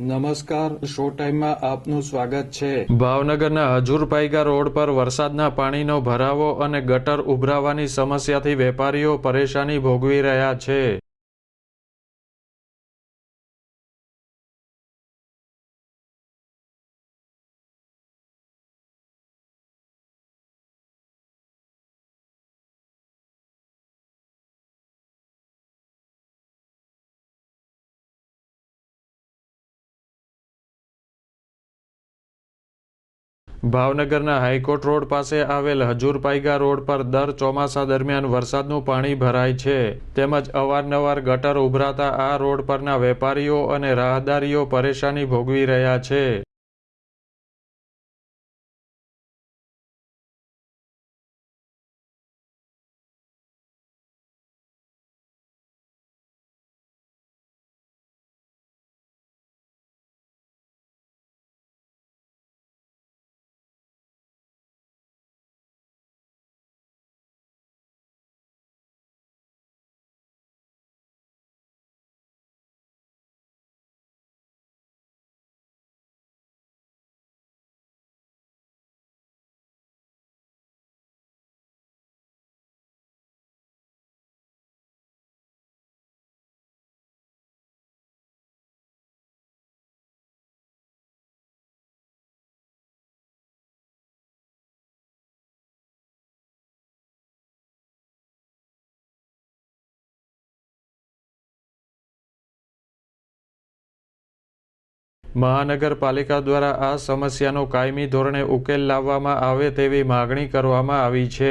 નમસ્કાર, શો ટાઈમમાં આપનું સ્વાગત છે. ભાવનગરના હજુરપાઈગા રોડ પર વરસાદના પાણીનો ભરાવો અને ગટર ઉભરાવાની સમસ્યાથી વેપારીઓ પરેશાની ભોગવી રહ્યા છે. ભાવનગરના હાઈકોર્ટ રોડ પાસે આવેલ હજુર પાયગા રોડ પર દર ચોમાસા દરમિયાન વરસાદનું પાણી ભરાય છે. તેમજ અવારનવાર ગટર ઉભરાતા આ રોડ પરના વેપારીઓ અને રાહદારીઓ પરેશાની ભોગવી રહ્યા છે. મહાનગરપાલિકા દ્વારા આ સમસ્યાનો કાયમી ધોરણે ઉકેલ લાવવામાં આવે તેવી માગણી કરવામાં આવી છે.